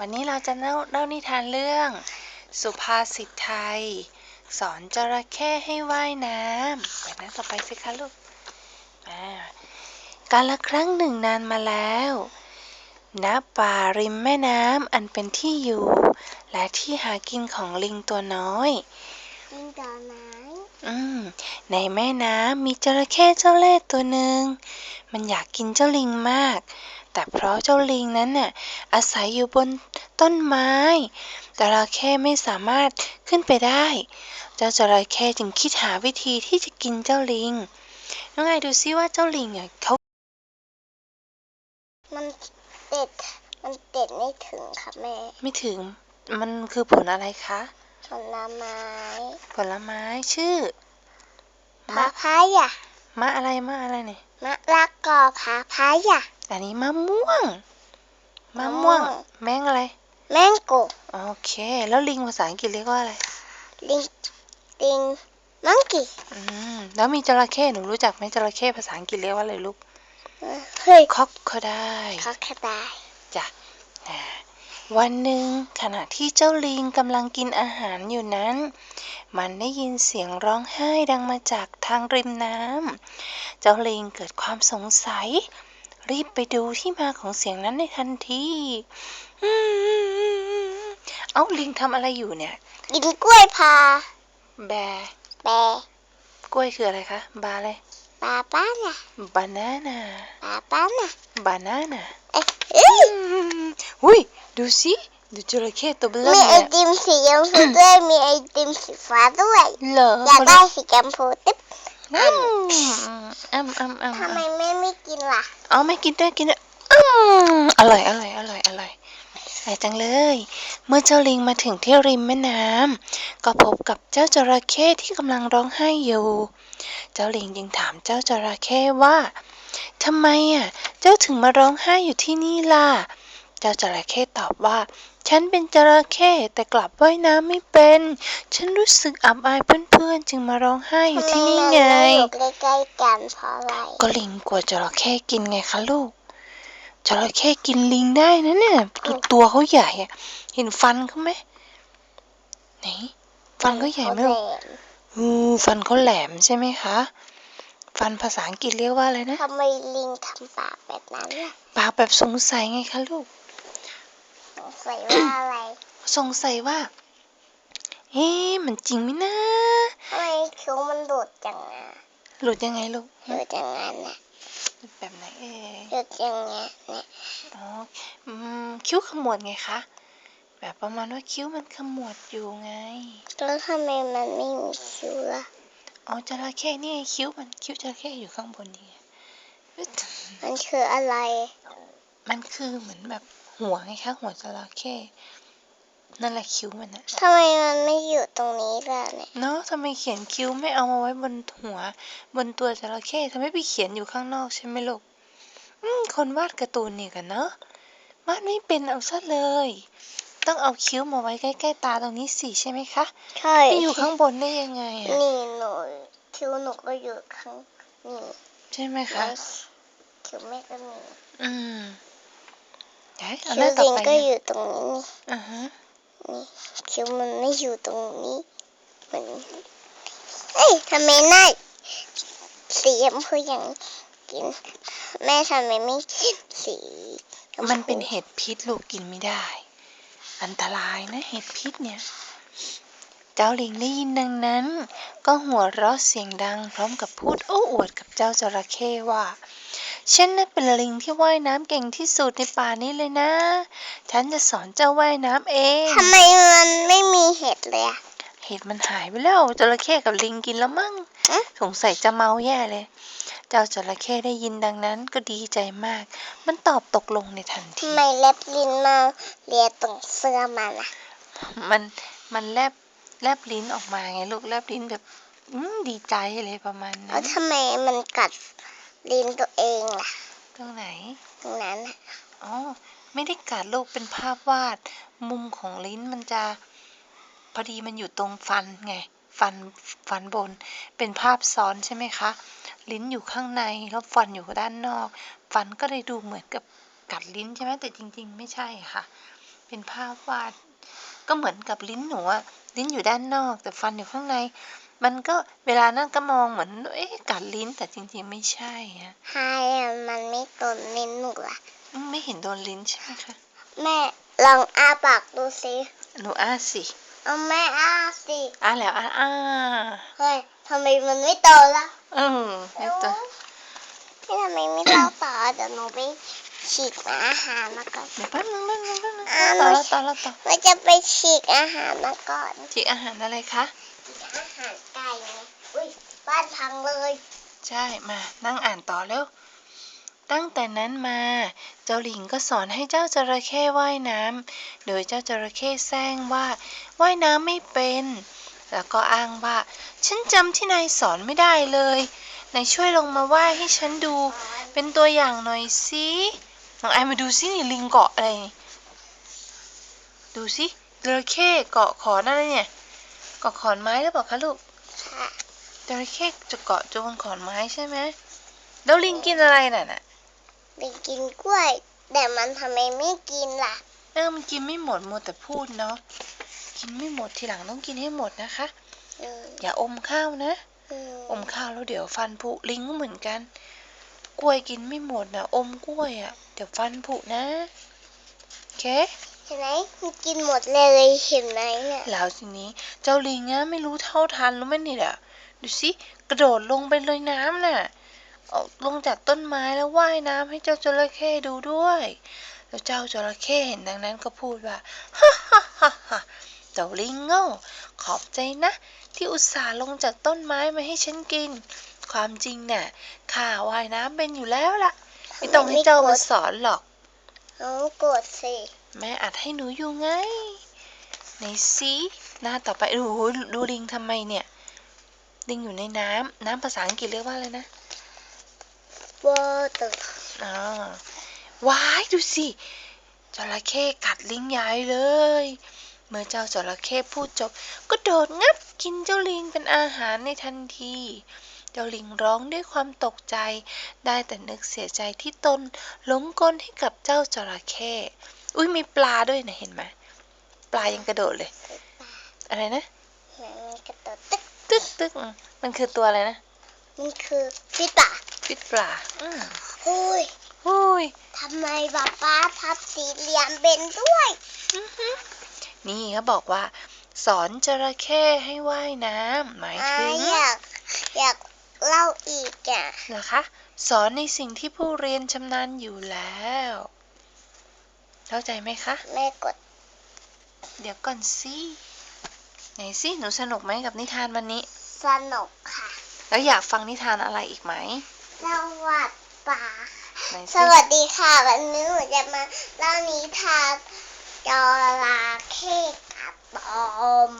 วันนี้เราจะเล่าเล่านิทานเรื่อง สุภาษิตไทย สอนจระเข้ให้ว่ายน้ำไปหน้าต่อไปสิคะลูกอ่ากาลครั้งหนึ่งนานมาแล้วณป่าริมแม่น้ำอันเป็นที่อยู่ และที่หากินของลิงตัวน้อยลิงต่อไม้อืมในแม่น้ำมีจระเข้เจ้าเล่ห์ตัวหนึ่งมันอยากกินเจ้าลิงมาก แต่เพราะเจ้าลิงนั้นน่ะอาศัยอยู่บนต้นไม้จระเข้ไม่สามารถขึ้นไปได้ เจ้าจระเข้จึงคิดหาวิธีที่จะกินเจ้าลิงน้องไอดูซิว่าเจ้าลิงอะเขา มันเด็ดมันเด็ดไม่ถึงค่ะแม่ ไม่ถึง มันคือผลอะไรคะ ผลไม้ ผลไม้ชื่อพาพายะมะอะไรมะอะไรเนี่ย มะละกอพาพายะอันนี้มะม่วงมะม่วง มะม่วง แมงอะไร แมงโกโอเค แล้วลิงภาษาอังกฤษเรียกว่าอะไร ลิง ลิง มังกี้อืม แล้วมีจระเข้หนูรู้จักไหมจระเข้ภาษาอังกฤษเรียกว่าอะไรลูกเฮ้ยคอกคอได้เขาแค่ได้จ้ะอ่า วันหนึ่งขณะที่เจ้าลิงกำลังกินอาหารอยู่นั้น มันได้ยินเสียงร้องไห้ดังมาจากทางริมน้ำ เจ้าลิงเกิดความสงสัย รีบไปดูที่มาของเสียงนั้นในทันทีอืมเอ้าลิงทำอะไรอยู่เนี่ย กินกล้วยพา แบร์แบ กล้วยคืออะไรคะ บาอะไรปาป้าน่ะบานาน่าปาป้าน่ะบานาน่าเอ๊ะเอ้ยอุ้ย ดูสิดูจระเข้ตัวเบลอมีไอเลยติมสีชมพูด้วยมีไอติมสีฟ้าด้วย เหรออยากได้สีชมพูติ๊บอืมอ้ำอ้ำอ้ำทำไมแม่ไม่กินล่ะเอาไม่กินด้วยกินด้วยอืมอร่อยอร่อยอร่อยอร่อยอร่อยจังเลย เมื่อเจ้าลิงมาถึงที่ริมแม่น้ำก็พบกับเจ้าจระเข้ที่กำลังร้องไห้อยู่ เจ้าลิงจึงถามเจ้าจระเข้ว่าทำไมอะ เจ้าถึงมาร้องไห้อยู่ที่นี่ล่ะ เจ้าจระเข้ตอบว่า ฉันเป็นจระเข้แต่กลับว่ายน้ำไม่เป็น ฉันรู้สึกอับอายเพื่อนๆ จึงมาร้องไห้อยู่ที่นี่ไงทำมมันอยู่ใกล้ๆกันเพราะอะไรก็ลิงกลัวจระเข้กินไงคะลูก จระเข้กินลิงได้นะเนี่ยดูตัวเขาใหญ่อะเห็นฟันเขาไหมไหนฟันเขาใหญ่ไหมลูกแหลอือฟันเขาแหลมใช่ไหมคะ ฟันภาษาอังกฤษเรียกว่าอะไรนะทำไมลิงทำปากแบบนั้นล่ะ ปากแบบสงสัยไงคะลูกส งสัยว่าอะไร สงสัยว่า เอ๊ะมันจริงไหมนะทำไมคิ้วมันหลุดจังอะหลุดยังไงลูกหลุดอย่างนั้นน่ะหลุดแบบไหนเอ่ยหลุดอย่างเงี้ยเนี่ยอ๋ออืมคิ้วขมวดไงคะแบบประมาณว่าคิ้วมันขมวดอยู่ไงแล้วทำไมมันไม่มีคิ้วล่ะอ๋อจระเข้นี่ไงคิ้วมันคิ้วจระเข้อยู่ข้างบนนี่ไงอึ๊ดมันคืออะไร มันคือเหมือนแบบ หัวไงคะหัวจระเข้นั่นแหละคิ้วมันนะทำไมมันไม่อยู่ตรงนี้ล่ะเนี่ย เนาะทำไมเขียนคิ้วไม่เอามาไว้บนหัว บนตัวจระเข้ทำไมไปเขียนอยู่ข้างนอกใช่ไหมลูกอืมคนวาดการ์ตูนนี่กันเนาะวาดไม่เป็นเอาซะเลย ต้องเอาคิ้วมาไว้ใกล้ๆตาตรงนี้สิใช่ไหมคะใช่ไปอยู่ข้างบนได้ยังไงอะนี่หนูคิ้วหนูก็อยู่ข้างนี่ใช่ไหมคะแล้วคิ้วแม่ก็มีอืม ไหนเอาคิ้หน้าวต่อลิงไปก็เนี่ยอยู่ตรงนี้นี่อ่าฮะนี่คิ้วมันไม่อยู่ตรงนี้เหมือนเอ้ยทำไมหน้าสีชมพูอย่างกิน แม่ทำไมไม่กินสีชพูมันเป็นเห็ดพิษลูกกินไม่ได้ อันตรายนะเห็ดพิษเนี่ย เจ้าลิงได้ยินดังนั้น ก็หัวเราะเสียงดัง พร้อมกับพูดโอ้อวดกับเจ้าจระเข้ว่า ฉันน่ะเป็นลิงที่ว่ายน้ำเก่งที่สุดในป่านี้เลยนะ ฉันจะสอนเจ้าว่ายน้ำเอง ทำไมมันไม่มีเห็ดเลยอะ เห็ดมันหายไปแล้วจระเข้กับลิงกินแล้วมั้งเอ๊ะ สงสัยจะเมาแย่เลย เจ้าจระเข้ได้ยินดังนั้นก็ดีใจมาก มันตอบตกลงในทันที ทำไมเล็บลิ้นมาเลียตรงเสื้อมันอะมันมันแลบแลบลิ้นออกมาไงลูกแลบลิ้นแบบอืมดีใจเลยประมาณแล้นั้วนทำไมมันกัด ลิ้นตัวเองล่ะ ตรงไหน ตรงนั้นอะอ๋อ ไม่ได้กัดลูกเป็นภาพวาด มุมของลิ้นมันจะ พอดีมันอยู่ตรงฟันไง ฟันฟันบน เป็นภาพซ้อนใช่ไหมคะ ลิ้นอยู่ข้างในแล้วฟันอยู่ด้านนอก ฟันก็เลยดูเหมือนกับกัดลิ้นใช่ไหมแต่จริง ๆ ไม่ใช่ค่ะ เป็นภาพวาด ก็เหมือนกับลิ้นหนูอะลิ้นอยู่ด้านนอก แต่ฟันอยู่ข้างใน มันก็เวลานั่นก็มองเหมือน เอ๊ะกัดลิ้นแต่จริงๆไม่ใช่อะใช่อะมันไม่ตนลิ้นหนูอะอืมไม่เห็นโดนลิ้นใช่ไหมคะ แม่ลองอ้าปากดูสิหนูอ้าสิเอาแม่อ้าสิอ้าแล้วอ้าอ้าเฮ้ยทำไมมันไม่โตละอืมนี่ตัวพี่ทำไมไม่โตต่อเดี๋ยวหนูไปฉีกอาหารมาก่อนเดี๋ยวแป๊บนึงแป๊บนึงแป๊บนึงอ่าต่อหนูแล้วต่อแล้วต่อว่าจะไปฉีกอาหารมาก่อนจีอาหารอะไรคะ ฉีกอาหารไก่ไงอุ้ย บ้านพังเลย ใช่มานั่งอ่านต่อแล้วตั้งแต่นั้นมา เจ้าหลิงก็สอนให้เจ้าจระเข้ว่ายน้ำโดยเจ้าจระเข้แซงว่าว่ายน้ำไม่เป็น แล้วก็อ้างว่า ฉันจำที่นายสอนไม่ได้เลยนายช่วยลงมาว่ายให้ฉันดู เป็นตัวอย่างหน่อยสิน้องไอมาดูสินี่ลิงเกาะอะไรนี่ดูสิจระเข้เกาะขอนอะไรเนี่ย เกาะขอนไม้หรือเปล่าคะลูกค่ะ จระเข้จะเกาะจงขอนไม้ใช่ไหมแล้วลิงกินอะไรน่ะน่ะไปกินกล้วย แต่มันทำไมไม่กินล่ะ เออมันกินไม่หมดหมดแต่พูดเนาะกินไม่หมดทีหลังต้องกินให้หมดนะคะอืมอย่าอมข้าวนะอืมอมข้าวแล้วเดี๋ยวฟันผุลิงก็เหมือนกัน กล้วยกินไม่หมดนะอมกล้วยอะ่ะ เดี๋ยวฟันผุนะโอเคเห็นไหมมันกินหมดเลยเห็นไหมเนี่ยแล้วทีนี้เจ้าลิงอะไม่รู้เท่าทันรู้ไหมนี่แหละ ดูสิกระโดดลงไปเลยน้ำน่ะเอาลงจากต้นไม้แล้วว่ายน้ำให้เจ้าจระเข้ดูด้วย แล้วเจ้าจระเข้เห็นดังนั้นก็พูดว่าฮ่าฮ่าฮ่าฮ่าเจ้าลิงโง่ขอบใจนะ ที่อุตส่าห์ลงจากต้นไม้มาให้ฉันกิน ความจริงน่ะข้าว่ายน้ำเป็นอยู่แล้วล่ะ ไม่ต้องให้เจ้ามาสอนหรอกน้องโกรธสิ แม่อัดให้หนูอยู่ไงไหนสิหน้าต่อไปดูดูลิงทำไมเนี่ย ลิงอยู่ในน้ำน้ำภาษาอังกฤษเรียกว่าอะไรนะวอเตอร์อ่าว้ายดูสิจระเข้กัดลิงใหญ่เลย เมื่อเจ้าจระเข้พูดจบ ก็โดดงับกินเจ้าลิงเป็นอาหารในทันที เจ้าลิงร้องด้วยความตกใจ ได้แต่นึกเสียใจที่ตนหลงกลให้กับเจ้าจระเข้อุ้ยมีปลาด้วยนะเห็นไหมปลายังกระโดดเลย อะไรนะมันกระโดดตึ๊ก ตึกตึกอืมมันคือตัวอะไรนะ มันคือฟิตป่ะฟิตปลาอืมหุยหุยทำไมป๊าป้าพับสี่เหลี่ยมเป็นด้วยอื้อหือนี่เขาบอกว่า สอนจระเข้ให้ว่ายน้ำหมายอ่าถึงอยากอยากเล่าอีกอะนะคะสอนในสิ่งที่ผู้เรียนชำนาญอยู่แล้ว เข้าใจไหมคะแม่กด เดี๋ยวก่อนสิ ไหนสิหนูสนุกไหมกับนิทานวันนี้ สนุกค่ะ แล้วอยากฟังนิทานอะไรอีกไหมสวัสดีป่าไหนสสิวัสดีค่ะ วันนี้หนูจะมาเล่านิทานจระเข้กับปอม